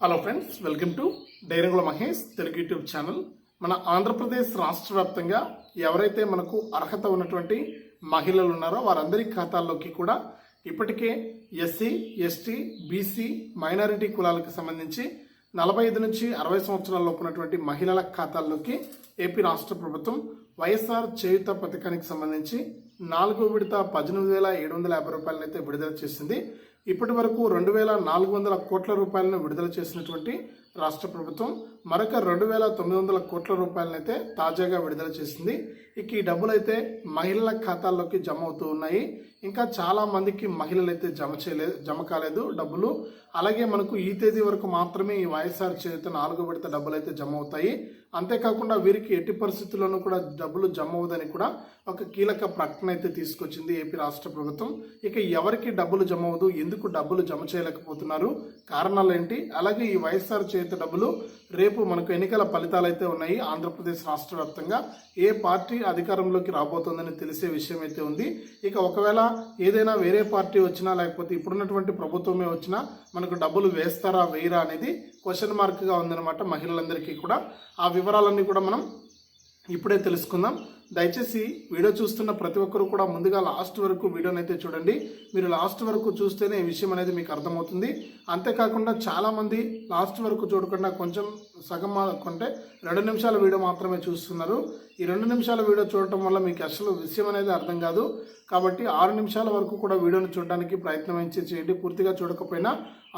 Hello friends welcome to Dairangula Mahesh Telugu YouTube channel మన ఆంధ్రప్రదేశ్ రాష్ట్ర వ్యాప్తంగా ఎవరైతే మనకు అర్హత ఉన్నటువంటి మహిళలు ఉన్నారో వారందరి ఖాతాల్లోకి కూడా ఇప్పటికే ఎస్సీ ఎస్టీ బీసీ మైనారిటీ కులాలకు సంబంధించి నలభై ఐదు నుంచి అరవై సంవత్సరాల ఉన్నటువంటి మహిళల ఖాతాల్లోకి ఏపీ రాష్ట్ర ప్రభుత్వం వైఎస్ఆర్ చేయుత పథకానికి సంబంధించి నాలుగో విడత పద్దెనిమిది వేల ఏడు వందల యాభై రూపాయలైతే విడుదల చేసింది. ఇప్పటి వరకు రెండు వేల నాలుగు వందల కోట్ల రూపాయలను విడుదల చేసినటువంటి రాష్ట్ర ప్రభుత్వం మరొక రెండు వేల తొమ్మిది వందల కోట్ల రూపాయలనైతే తాజాగా విడుదల చేసింది. ఇక ఈ డబ్బులు అయితే మహిళల ఖాతాల్లోకి జమ అవుతూ ఉన్నాయి. ఇంకా చాలా మందికి మహిళలు అయితే జమ చేయలేదు జమ కాలేదు డబ్బులు. అలాగే మనకు ఈ తేదీ వరకు మాత్రమే ఈ వైఎస్ఆర్ చేత నాలుగు విడత డబ్బులు అయితే జమ అవుతాయి. అంతేకాకుండా వీరికి ఎట్టి పరిస్థితుల్లోనూ కూడా డబ్బులు జమ అవ్వదని కూడా ఒక కీలక ప్రకటన అయితే తీసుకొచ్చింది ఏపీ రాష్ట్ర ప్రభుత్వం. ఇక ఎవరికి డబ్బులు జమ అవ్వదు ఎందుకు డబ్బులు జమ చేయలేకపోతున్నారు కారణాలు ఏంటి అలాగే ఈ వైఎస్ఆర్ చేత డబ్బులు రేపు మనకు ఎన్నికల ఫలితాలు అయితే ఉన్నాయి. ఆంధ్రప్రదేశ్ రాష్ట్ర వ్యాప్తంగా ఏ పార్టీ అధికారంలోకి రాబోతోందని తెలిసే విషయం అయితే ఉంది. ఇక ఒకవేళ ఏదైనా వేరే పార్టీ వచ్చినా లేకపోతే ఇప్పుడున్నటువంటి ప్రభుత్వమే వచ్చినా మనకు డబ్బులు వేస్తారా వేయరా అనేది క్వశ్చన్ మార్క్గా ఉందన్నమాట మహిళలందరికీ కూడా. ఆ వివరాలన్నీ కూడా మనం ఇప్పుడే తెలుసుకుందాం. దయచేసి వీడియో చూస్తున్న ప్రతి ఒక్కరు కూడా ముందుగా లాస్ట్ వరకు వీడియోని అయితే చూడండి. మీరు లాస్ట్ వరకు చూస్తేనే ఈ విషయం అనేది మీకు అర్థమవుతుంది. అంతేకాకుండా చాలామంది లాస్ట్ వరకు చూడకుండా కొంచెం సగం కొంటే రెండు నిమిషాల వీడియో మాత్రమే చూస్తున్నారు. ఈ రెండు నిమిషాల వీడియో చూడటం వల్ల మీకు అసలు విషయం అనేది అర్థం కాదు. కాబట్టి ఆరు నిమిషాల వరకు కూడా వీడియోని చూడడానికి ప్రయత్నం అయితే చేయండి. పూర్తిగా చూడకపోయినా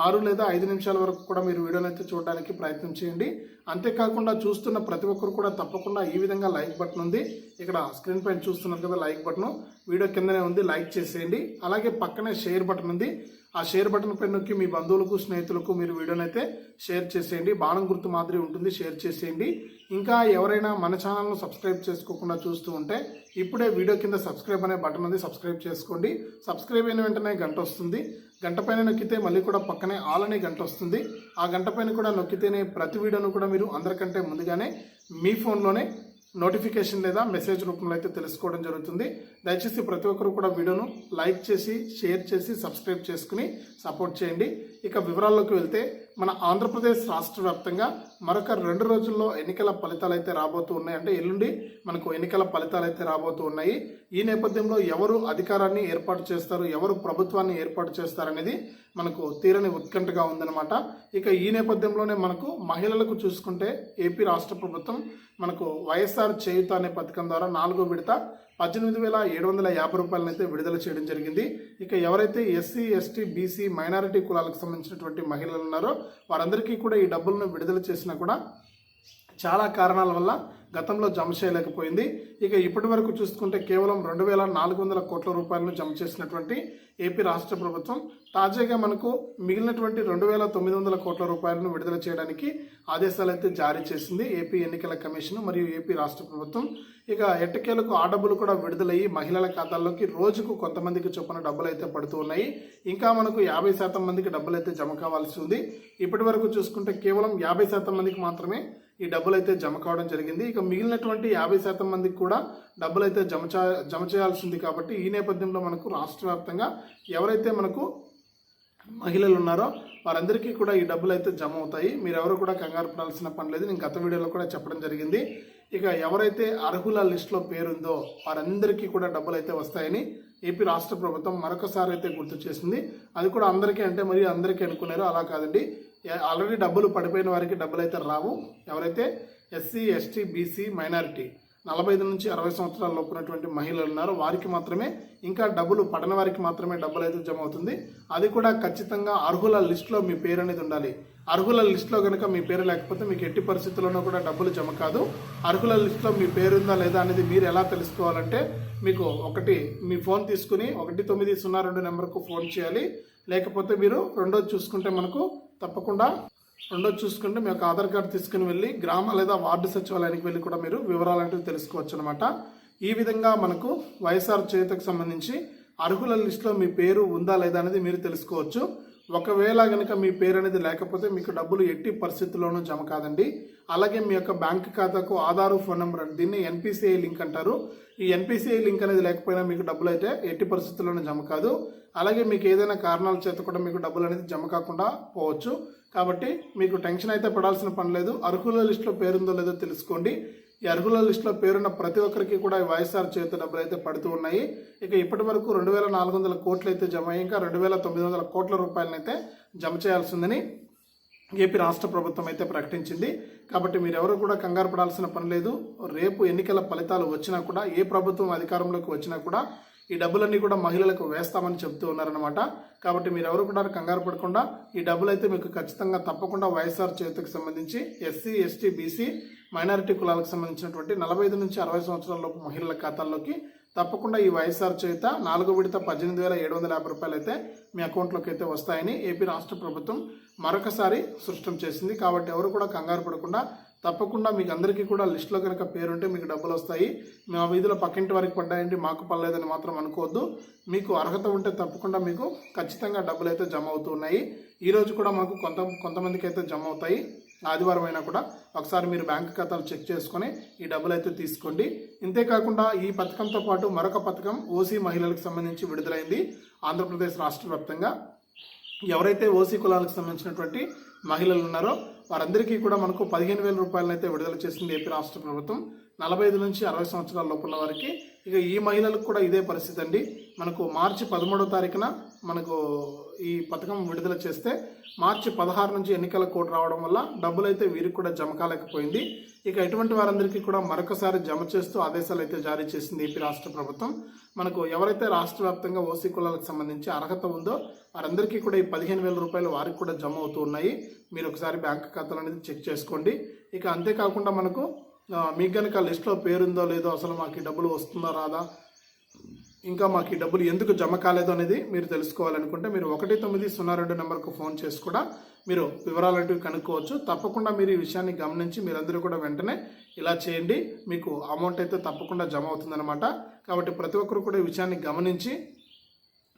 ఆరు లేదా ఐదు నిమిషాల వరకు కూడా మీరు వీడియోని అయితే చూడడానికి ప్రయత్నం చేయండి. అంతేకాకుండా చూస్తున్న ప్రతి ఒక్కరు కూడా తప్పకుండా ఈ విధంగా లైక్ బటన్ ఉంది. ఇక్కడ స్క్రీన్ పైన చూస్తున్నారు కదా లైక్ బటన్. వీడియో కిందనే ఉంది లైక్ చేసేయండి. అలాగే పక్కనే షేర్ బటన్ ఉంది. ఆ షేర్ బటన్ పైన నొక్కి మీ బంధువులకు స్నేహితులకు మీరు వీడియోని అయితే షేర్ చేసేయండి. బాణం గుర్తు మాదిరి ఉంటుంది షేర్ చేసేయండి. ఇంకా ఎవరైనా మన ఛానల్ను సబ్స్క్రైబ్ చేసుకోకుండా చూస్తూ ఉంటే ఇప్పుడే వీడియో కింద సబ్స్క్రైబ్ అనే బటన్ ఉంది సబ్స్క్రైబ్ చేసుకోండి. సబ్స్క్రైబ్ అయిన వెంటనే గంట వస్తుంది. గంట పైన నొక్కితే మళ్ళీ కూడా పక్కనే ఆల్ అనే గంట వస్తుంది. ఆ గంట పైన కూడా నొక్కితేనే ప్రతి వీడియోను కూడా మీరు అందరికంటే ముందుగానే మీ ఫోన్లోనే నోటిఫికేషన్ లేదా మెసేజ్ రూపంలో అయితే తెలుసుకోవడం జరుగుతుంది. దయచేసి ప్రతి ఒక్కరు కూడా వీడియోను లైక్ చేసి షేర్ చేసి సబ్స్క్రైబ్ చేసుకుని సపోర్ట్ చేయండి. ఇక వివరాల్లోకి వెళ్తే మన ఆంధ్రప్రదేశ్ రాష్ట్ర వ్యాప్తంగా మరొక రెండు రోజుల్లో ఎన్నికల ఫలితాలు అయితే రాబోతూ ఉన్నాయి. అంటే ఎల్లుండి మనకు ఎన్నికల ఫలితాలు అయితే రాబోతూ ఉన్నాయి. ఈ నేపథ్యంలో ఎవరు అధికారాన్ని ఏర్పాటు చేస్తారు? ఎవరు ప్రభుత్వాన్ని ఏర్పాటు చేస్తారనేది మనకు తీరని ఉత్కంఠగా ఉందన్నమాట. ఇక ఈ నేపథ్యంలోనే మనకు మహిళలకు చూసుకుంటే ఏపీ రాష్ట్ర ప్రభుత్వం మనకు వైఎస్ఆర్ చేయుత అనే పథకం ద్వారా నాలుగో విడత పద్దెనిమిది వేల ఏడు వందల యాభై రూపాయలను అయితే విడుదల చేయడం జరిగింది. ఇక ఎవరైతే ఎస్సీ ఎస్టీ బీసీ మైనారిటీ కులాలకు సంబంధించినటువంటి మహిళలు ఉన్నారో వారందరికీ కూడా ఈ డబ్బులను విడుదల చేసినా కూడా చాలా కారణాల వల్ల గతంలో జమ చేయలేకపోయింది. ఇక ఇప్పటి వరకు చూసుకుంటే కేవలం రెండు వేల నాలుగు వందల కోట్ల రూపాయలను జమ చేసినటువంటి ఏపీ రాష్ట్ర ప్రభుత్వం తాజాగా మనకు మిగిలినటువంటి రెండు వేల తొమ్మిది వందల కోట్ల రూపాయలను విడుదల చేయడానికి ఆదేశాలు అయితే జారీ చేసింది ఏపీ ఎన్నికల కమిషన్ మరియు ఏపీ రాష్ట్ర ప్రభుత్వం. ఇక ఎట్టకేలకు ఆ డబ్బులు కూడా విడుదలయ్యి మహిళల ఖాతాల్లోకి రోజుకు కొంతమందికి చొప్పున డబ్బులు అయితే పడుతూ ఉన్నాయి. ఇంకా మనకు యాభై శాతం మందికి డబ్బులు అయితే జమ కావాల్సి ఉంది. ఇప్పటి వరకు చూసుకుంటే కేవలం యాభై శాతం మందికి మాత్రమే ఈ డబ్బులు అయితే జమ కావడం జరిగింది. ఇక మిగిలినటువంటి యాభై శాతం మందికి కూడా డబ్బులు అయితే జమ జమ చేయాల్సింది కాబట్టి ఈ నేపథ్యంలో మనకు రాష్ట్ర వ్యాప్తంగా ఎవరైతే మనకు మహిళలు ఉన్నారో వారందరికీ కూడా ఈ డబ్బులు అయితే జమ అవుతాయి. మీరు ఎవరు కూడా కంగారు పడాల్సిన పని లేదు. నేను గత వీడియోలో కూడా చెప్పడం జరిగింది. ఇక ఎవరైతే అర్హుల లిస్టులో పేరుందో వారందరికీ కూడా డబ్బులు అయితే వస్తాయని ఏపీ రాష్ట్ర ప్రభుత్వం మరొకసారి అయితే గుర్తు చేసింది. అది కూడా అందరికీ అంటే మరి అందరికీ అనుకున్నారు అలా కాదండి. ఆల్రెడీ డబ్బులు పడిపోయిన వారికి డబ్బులు అయితే రావు. ఎవరైతే ఎస్సీ ఎస్టీ బీసీ మైనారిటీ నలభై ఐదు నుంచి అరవై సంవత్సరాల ఉన్నటువంటి మహిళలు ఉన్నారో వారికి మాత్రమే ఇంకా డబ్బులు పడిన వారికి మాత్రమే డబ్బులు అయితే జమ అవుతుంది. అది కూడా ఖచ్చితంగా అర్హుల లిస్టులో మీ పేరు అనేది ఉండాలి. అర్హుల లిస్టులో కనుక మీ పేరు లేకపోతే మీకు ఎట్టి పరిస్థితుల్లోనూ కూడా డబ్బులు జమ కాదు. అర్హుల లిస్టులో మీ పేరు ఉందా లేదా అనేది మీరు ఎలా తెలుసుకోవాలంటే మీకు ఒకటి మీ ఫోన్ తీసుకుని ఒకటి తొమ్మిది సున్నా రెండు నెంబర్కు ఫోన్ చేయాలి. లేకపోతే మీరు రెండోది చూసుకుంటే మనకు తప్పకుండా రెండోది చూసుకుంటే మీ యొక్క ఆధార్ కార్డు తీసుకుని వెళ్ళి గ్రామ లేదా వార్డు సచివాలయానికి వెళ్ళి కూడా మీరు వివరాలు అంటే తెలుసుకోవచ్చు అనమాట ఈ విధంగా మనకు వైఎస్ఆర్ చేతకు సంబంధించి అర్హుల లిస్టులో మీ పేరు ఉందా లేదా అనేది మీరు తెలుసుకోవచ్చు. ఒకవేళ కనుక మీ పేరు అనేది లేకపోతే మీకు డబ్బులు ఎట్టి పరిస్థితుల్లోనూ జమ కాదండి. అలాగే మీ యొక్క బ్యాంక్ ఖాతాకు ఆధారు ఫోన్ నెంబర్ దీన్ని ఎన్పిసిఐ లింక్ అంటారు. ఈ ఎన్పిసిఐ లింక్ అనేది లేకపోయినా మీకు డబ్బులు అయితే ఎట్టి పరిస్థితుల్లోనూ జమ కాదు. అలాగే మీకు ఏదైనా కారణాల చేత కూడా మీకు డబ్బులు అనేది జమ కాకుండా పోవచ్చు. కాబట్టి మీకు టెన్షన్ అయితే పడాల్సిన పని లేదు. అర్హుల లిస్టులో పేరుందో లేదో తెలుసుకోండి. ఈ అర్హుల లిస్టులో పేరున్న ప్రతి ఒక్కరికి కూడా వైఎస్ఆర్ చేత డబ్బులు అయితే పడుతూ ఉన్నాయి. ఇక ఇప్పటి వరకు రెండు వేల నాలుగు వందల కోట్లు అయితే జమ అయ్యి ఇంకా రెండు వేల తొమ్మిది వందల కోట్ల రూపాయలనైతే జమ చేయాల్సిందని ఏపీ రాష్ట్ర ప్రభుత్వం అయితే ప్రకటించింది. కాబట్టి మీరెవరు కూడా కంగారు పడాల్సిన పని లేదు. రేపు ఎన్నికల ఫలితాలు వచ్చినా కూడా ఏ ప్రభుత్వం అధికారంలోకి వచ్చినా కూడా ఈ డబ్బులన్నీ కూడా మహిళలకు వేస్తామని చెప్తూ ఉన్నారనమాట కాబట్టి మీరు ఎవరు కూడా కంగారు పడకుండా ఈ డబ్బులు అయితే మీకు ఖచ్చితంగా తప్పకుండా వైఎస్ఆర్ చేతికి సంబంధించి ఎస్సీ ఎస్టీ బీసీ మైనారిటీ కులాలకు సంబంధించినటువంటి నలభై ఐదు నుంచి అరవై సంవత్సరాల లోపు మహిళల ఖాతాల్లోకి తప్పకుండా ఈ వైఎస్ఆర్ చేత నాలుగో విడత పద్దెనిమిది వేల ఏడు వందల యాభై రూపాయలు అయితే మీ అకౌంట్లోకి అయితే వస్తాయని ఏపీ రాష్ట్ర ప్రభుత్వం మరొకసారి సృష్టం చేసింది. కాబట్టి ఎవరు కూడా కంగారు పడకుండా తప్పకుండా మీకు అందరికీ కూడా లిస్టులో కనుక పేరుంటే మీకు డబ్బులు వస్తాయి మా వీధిలో పక్కింటి వారికి పడ్డాయండి మాకు పర్లేదని మాత్రం అనుకోవద్దు. మీకు అర్హత ఉంటే తప్పకుండా మీకు ఖచ్చితంగా డబ్బులు అయితే జమ అవుతూ ఉన్నాయి ఈ రోజు కూడా మాకు కొంత కొంతమందికి అయితే జమ అవుతాయి ఆదివారం అయినా కూడా ఒకసారి మీరు బ్యాంక్ ఖాతాలు చెక్ చేసుకొని ఈ డబ్బులు అయితే తీసుకోండి ఇంతేకాకుండా ఈ పథకంతో పాటు మరొక పథకం ఓసీ మహిళలకు సంబంధించి విడుదలైంది. ఆంధ్రప్రదేశ్ రాష్ట్ర వ్యాప్తంగా. ఎవరైతే ఓసీ కులాలకు సంబంధించినటువంటి మహిళలు ఉన్నారో వారందరికీ కూడా మనకు పదిహేను వేల రూపాయలను అయితే విడుదల చేసింది ఏపీ రాష్ట్ర ప్రభుత్వం. నలభై ఐదు నుంచి అరవై సంవత్సరాల లోపల వారికి ఇక ఈ మహిళలకు కూడా ఇదే పరిస్థితి అండి. మనకు మార్చి పదమూడవ తారీఖున మనకు ఈ పథకం విడుదల చేస్తే మార్చి పదహారు నుంచి ఎన్నికల కోడ్ రావడం వల్ల డబ్బులు అయితే వీరికి కూడా జమ కాలేకపోయింది. ఇక ఇటువంటి వారందరికీ కూడా మరొకసారి జమ చేస్తూ ఆదేశాలు అయితే జారీ చేసింది ఏపీ రాష్ట్ర ప్రభుత్వం. మనకు ఎవరైతే రాష్ట్ర వ్యాప్తంగా ఓసీ కులాలకు సంబంధించి అర్హత ఉందో వారందరికీ కూడా ఈ పదిహేను వేల రూపాయలు వారికి కూడా జమ అవుతూ ఉన్నాయి. మీరు ఒకసారి బ్యాంక్ ఖాతాలు అనేది చెక్ చేసుకోండి. ఇక అంతేకాకుండా మనకు మీకు కనుక లిస్ట్లో పేరుందో లేదో అసలు మాకు ఈ డబ్బులు వస్తుందో రాదా? ఇంకా మాకు ఈ డబ్బులు ఎందుకు జమ కాలేదు అనేది మీరు తెలుసుకోవాలనుకుంటే మీరు ఒకటి తొమ్మిది సున్నా రెండు నెంబర్కు ఫోన్ చేసి కూడా మీరు వివరాలంటివి కనుక్కోవచ్చు. తప్పకుండా మీరు ఈ విషయాన్ని గమనించి మీరందరూ కూడా వెంటనే ఇలా చేయండి. మీకు అమౌంట్ అయితే తప్పకుండా జమ అవుతుందన్నమాట. కాబట్టి ప్రతి ఒక్కరు కూడా ఈ విషయాన్ని గమనించి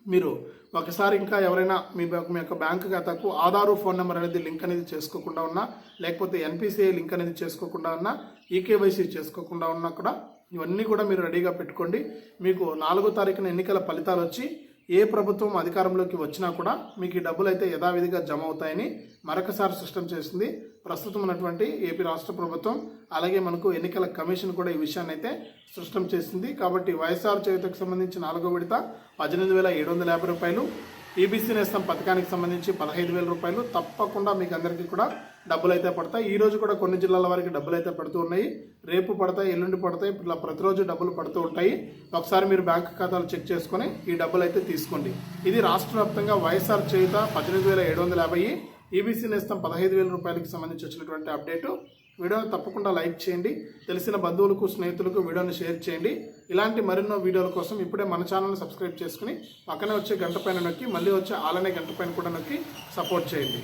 మీరు ఒకసారి ఇంకా ఎవరైనా మీ బ్యాంక్ మీ యొక్క బ్యాంక్ ఖాతాకు ఆధారు ఫోన్ నెంబర్ అనేది లింక్ అనేది చేసుకోకుండా ఉన్నా లేకపోతే ఎన్పిసిఐ లింక్ అనేది చేసుకోకుండా ఉన్నా ఈకేవైసీ చేసుకోకుండా ఉన్నా కూడా ఇవన్నీ కూడా మీరు రెడీగా పెట్టుకోండి. మీకు నాలుగో తారీఖున ఎన్నికల ఫలితాలు వచ్చి ఏ ప్రభుత్వం అధికారంలోకి వచ్చినా కూడా మీకు ఈ డబ్బులు అయితే యథావిధిగా జమ అవుతాయని మరొకసారి స్పష్టం చేసింది. ప్రస్తుతం ఉన్నటువంటి ఏపీ రాష్ట్ర ప్రభుత్వం అలాగే మనకు ఎన్నికల కమిషన్ కూడా ఈ విషయాన్ని అయితే స్పష్టం చేసింది. కాబట్టి వైఎస్ఆర్ చేతకు సంబంధించి నాలుగో విడత పద్దెనిమిది వేల ఏడు వందల యాభై రూపాయలు ఈబీసీ నేస్తం పథకానికి సంబంధించి పదహైదు వేల రూపాయలు తప్పకుండా మీకు అందరికీ కూడా డబ్బులు అయితే పడతాయి. ఈ రోజు కూడా కొన్ని జిల్లాల వారికి డబ్బులు అయితే పడుతూ ఉన్నాయి. రేపు పడతాయి ఎల్లుండి పడతాయి ఇట్లా ప్రతిరోజు డబ్బులు పడుతూ ఉంటాయి. ఒకసారి మీరు బ్యాంక్ ఖాతాలు చెక్ చేసుకొని ఈ డబ్బులు అయితే తీసుకోండి. ఇది రాష్ట్ర వ్యాప్తంగా వైఎస్ఆర్ చేయుత పద్దెనిమిది వేల ఏడు వందల యాభై ఈబీసీ నేస్తం పదహైదు వేల రూపాయలకి సంబంధించి వచ్చినటువంటి అప్డేటు. వీడియోని తప్పకుండా లైక్ చేయండి. తెలిసిన బంధువులకు స్నేహితులకు వీడియోని షేర్ చేయండి. ఇలాంటి మరెన్నో వీడియోల కోసం ఇప్పుడే మన ఛానల్ని సబ్స్క్రైబ్ చేసుకుని పక్కనే వచ్చే గంట పైన నొక్కి మళ్ళీ వచ్చే ఆలనే గంట పైన కూడా నొక్కి సపోర్ట్ చేయండి.